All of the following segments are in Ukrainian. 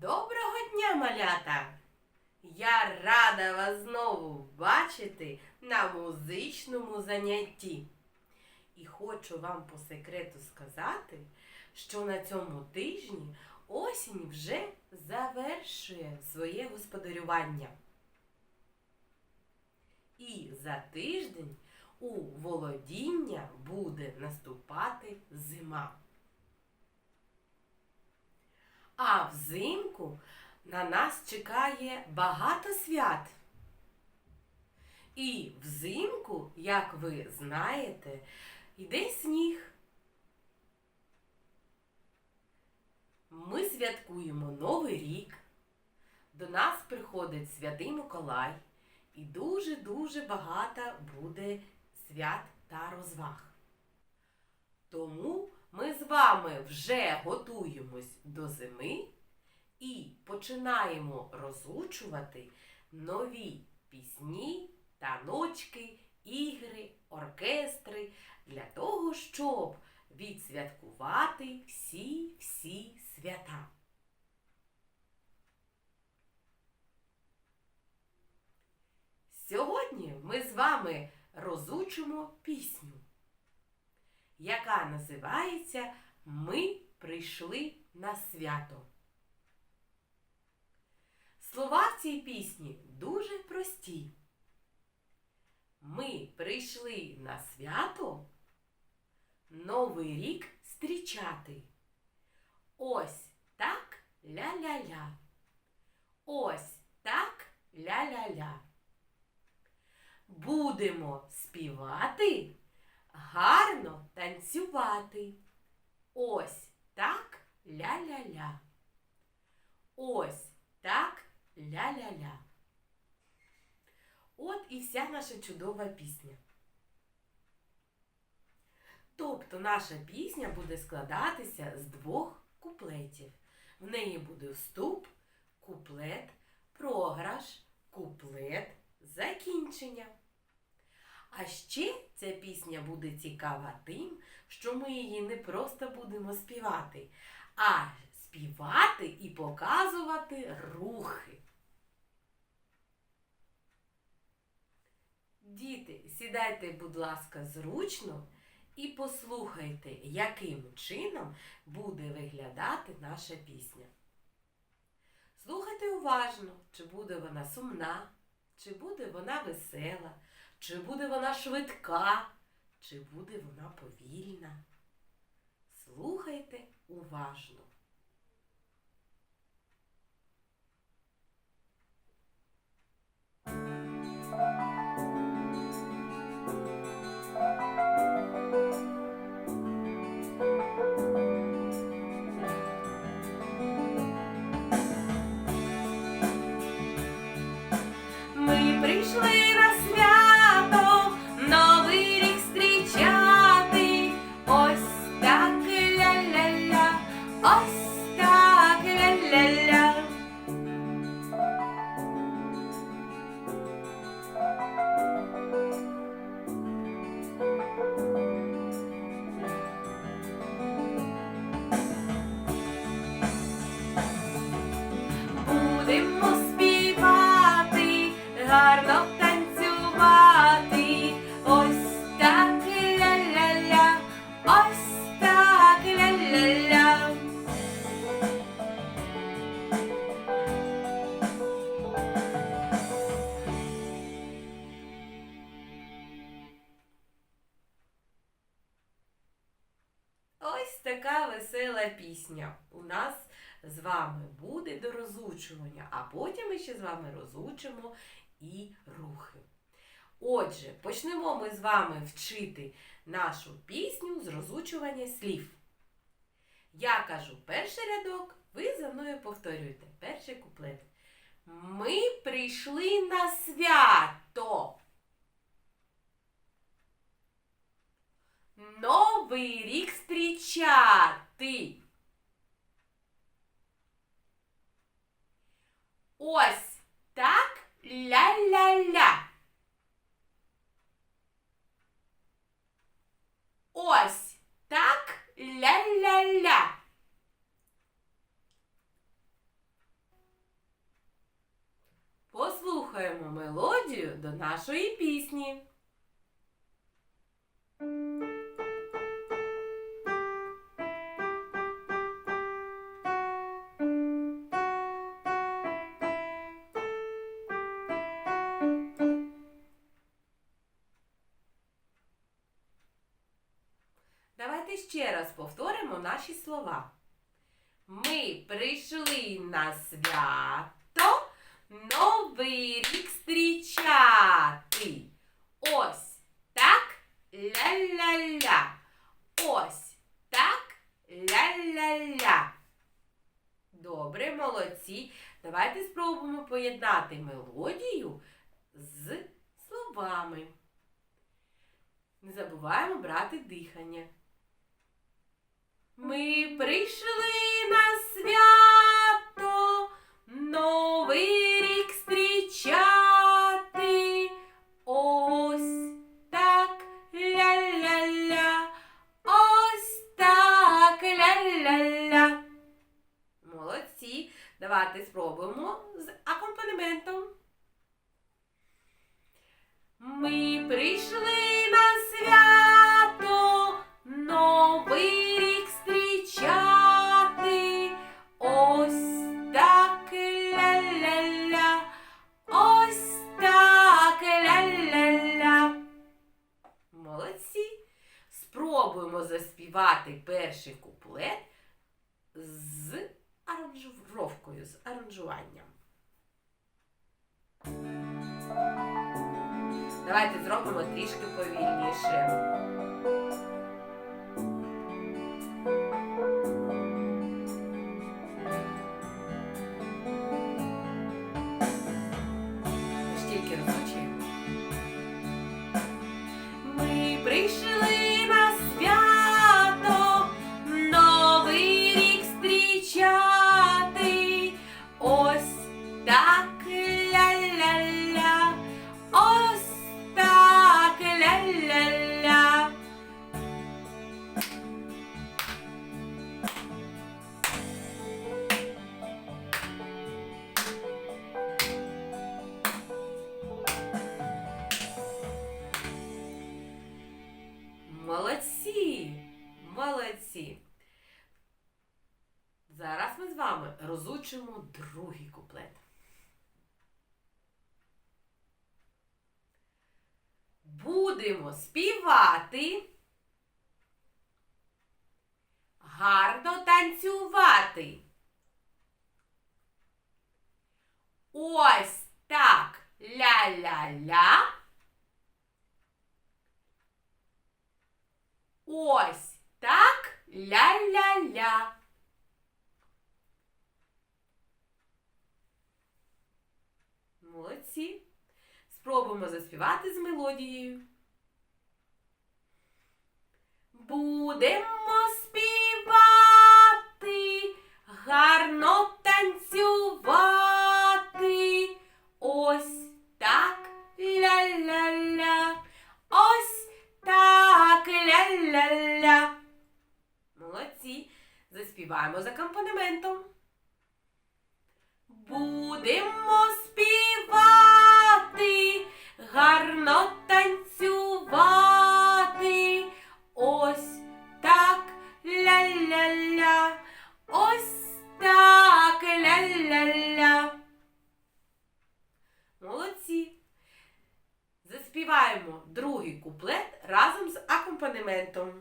Доброго дня, малята! Я рада вас знову бачити на музичному занятті. І хочу вам по секрету сказати, що на цьому тижні осінь вже завершує своє господарювання. І за тиждень у володіння буде наступати зима. А взимку на нас чекає багато свят. І взимку, як ви знаєте, йде сніг. Ми святкуємо Новий рік. До нас приходить Святий Миколай і дуже-дуже багато буде свят та розваг. Тому вами вже готуємось до зими і починаємо розучувати нові пісні, таночки, ігри, оркестри для того, щоб відсвяткувати всі-всі свята. Сьогодні ми з вами розучимо пісню яка називається Ми прийшли на свято. Слова в цій пісні дуже прості. Ми прийшли на свято Новий рік зустрічати. Ось так ля-ля-ля. Ось так ля-ля-ля. Будемо співати гарно танцювати. Ось так ля-ля-ля. Ось так ля-ля-ля. От і вся наша чудова пісня. Тобто наша пісня буде складатися з двох куплетів. В неї буде вступ, куплет, програш, куплет, закінчення. А ще ця пісня буде цікава тим, що ми її не просто будемо співати, а співати і показувати рухи. Діти, сідайте, будь ласка, зручно і послухайте, яким чином буде виглядати наша пісня. Слухайте уважно, чи буде вона сумна, чи буде вона весела. Чи буде вона швидка, чи буде вона повільна? Слухайте уважно. Ми така весела пісня. У нас з вами буде до розучування, а потім ми ще з вами розучимо і рухи. Отже, почнемо ми з вами вчити нашу пісню з розучування слів. Я кажу перший рядок, ви за мною повторюєте перший куплет. Ми прийшли на свято. Новый рик рік ты. Ось так ля-ля-ля. Ось так ля-ля-ля. Послухаємо мелодію до нашої пісні. Давайте ще раз повторимо наші слова. Ми прийшли на свято Новий рік зустрічати. Ось так ля-ля-ля. Ось так ля-ля-ля. Добре, молодці. Давайте спробуємо поєднати мелодію з словами. Не забуваємо брати дихання. Ми прийшли на свято Новий рік зустрічати. Ось так ля-ля-ля. Ось так ля-ля-ля. Молодці. Давайте спробуємо перший куплет з аранжировкою, з аранжуванням. Давайте зробимо трішки повільніше. Молодці! Зараз ми з вами розучимо другий куплет. Будемо співати, гарно танцювати. Ось так ля-ля-ля. Ось так ля-ля-ля. Молодці. Спробуємо заспівати з мелодією. Будемо співати, гарно танцювати. Ось так ля-ля-ля. Ось так ля-ля-ля. Заспіваємо з акомпанементом. Будемо співати, гарно танцювати. Ось так ля-ля-ля. Ось так ля-ля-ля. Молодці. Заспіваємо другий куплет разом з акомпанементом.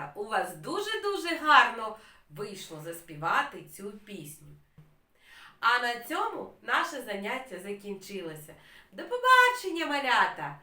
Малята, у вас дуже-дуже гарно вийшло заспівати цю пісню. А на цьому наше заняття закінчилося. До побачення, малята!